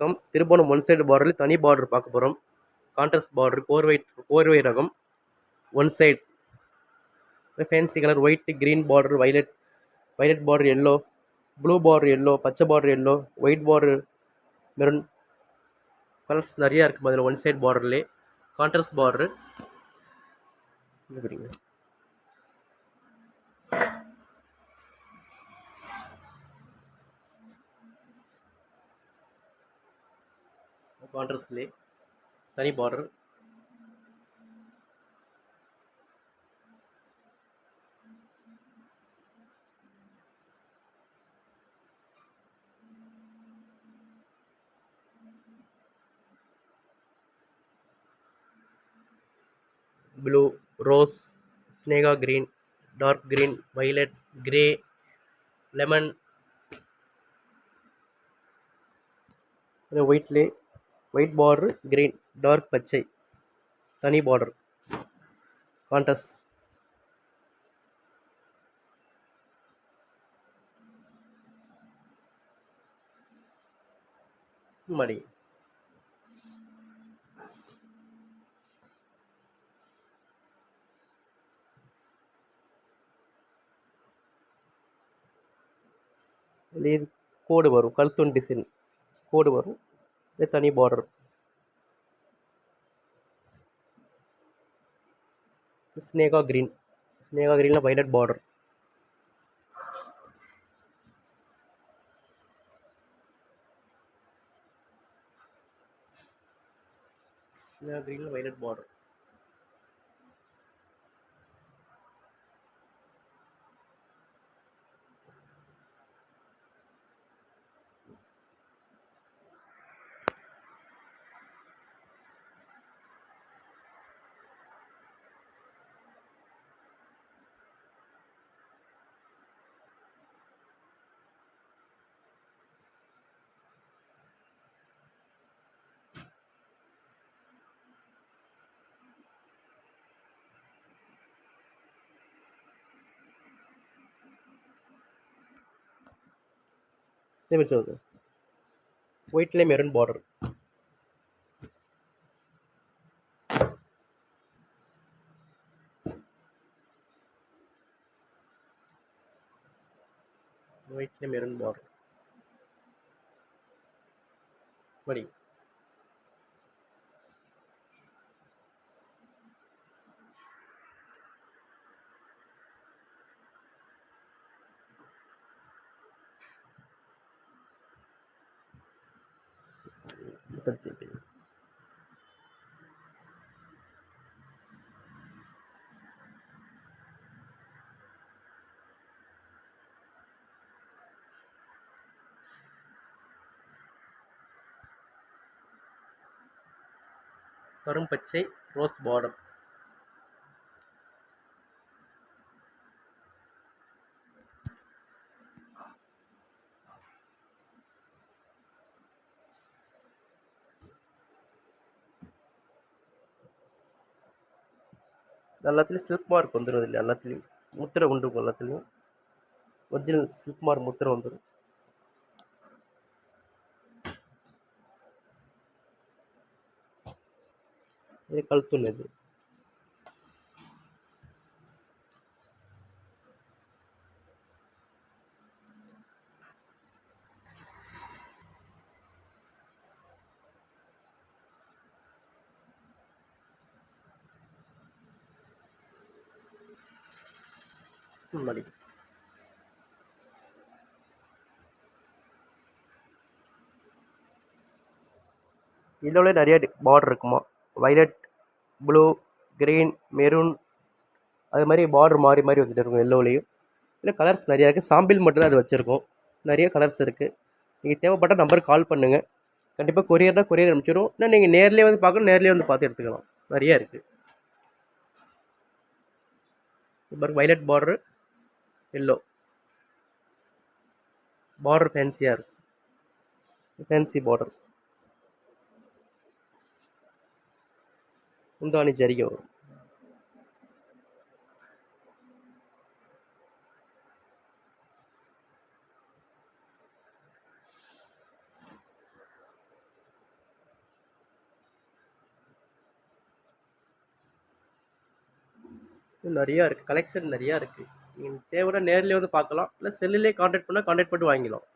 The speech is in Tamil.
பக்கம் திருப்பணம் ஒன் சைடு பார்டரில் தனி பார்டர் பார்க்க போகிறோம் கான்ட்ராஸ்ட் பார்டர் கோர்வை கோர்வை ரகம். One side fancy colour white green border violet violet border yellow blue border yellow பச்சை border yellow white border maroon colours நிறையா இருக்குது அதில் ஒன் சைடு பார்டர்லேயே கான்ட்ராஸ்ட் பார்டரு बॉर्डर्सले तरी border. Blue rose स्नेगा green dark green violet grey lemon वैटली white border green dark பச்சை. தனி பார்டர் காண்டஸ் மடி. கோடு வரும். கழுத்தொன் டிசைன் கோடு வரும். with any border snake or green snake or green la violet border snake green violet border இதே மாதிரி சொல்லுது ஒயிட்லேயே மெரூன் பார்டர் ஒயிட்லேயே மெரூன் பார்டர் மடி முப்பத்தி கரும்பச்சை ரோஸ் பார்டர் எல்லாத்துலேயும் சில்க் மார்க் வந்துடும் இதில் எல்லாத்துலேயும் முத்திரை உண்டு எல்லாத்துலேயும். ஒரிஜினல் சில்க் மார்க் முத்திரை வந்துடும் இது கழுத்துள்ளது இது இதோட நிறைய பார்டர் இருக்குமா? வைலட் ப்ளூ க்ரீன் மெரூன் அது மாதிரி பார்டர் மாறி மாறி வந்துட்டு இருக்கும் எல்லோலையும் இல்லை கலர்ஸ் நிறையா இருக்குது சாம்பிள் மட்டும் தான் அது வச்சுருக்கோம். நிறைய கலர்ஸ் இருக்குது நீங்கள் தேவைப்பட்ட நம்பருக்கு கால் பண்ணுங்கள் கண்டிப்பாக கொரியர்னால் கொரியர் அனுப்பிச்சிடும் இல்லை நீங்கள் நேர்லேயே வந்து பார்க்கணும் நேர்லேயே வந்து பார்த்து எடுத்துக்கலாம். நிறையா இருக்குது இப்போ violet border yellow. Border fancy are. Fancy border ఉందో అని జరిగావు நிறையா இருக்குது கலெக்ஷன் நிறையா இருக்குது நீங்கள் தேவைன்னா நேரில் வந்து பார்க்கலாம். இல்லை செல்லுலேயே காண்டாக்ட் பண்ணால் காண்டாக்ட் பண்ணிட்டு வாங்கிக்கலாம்.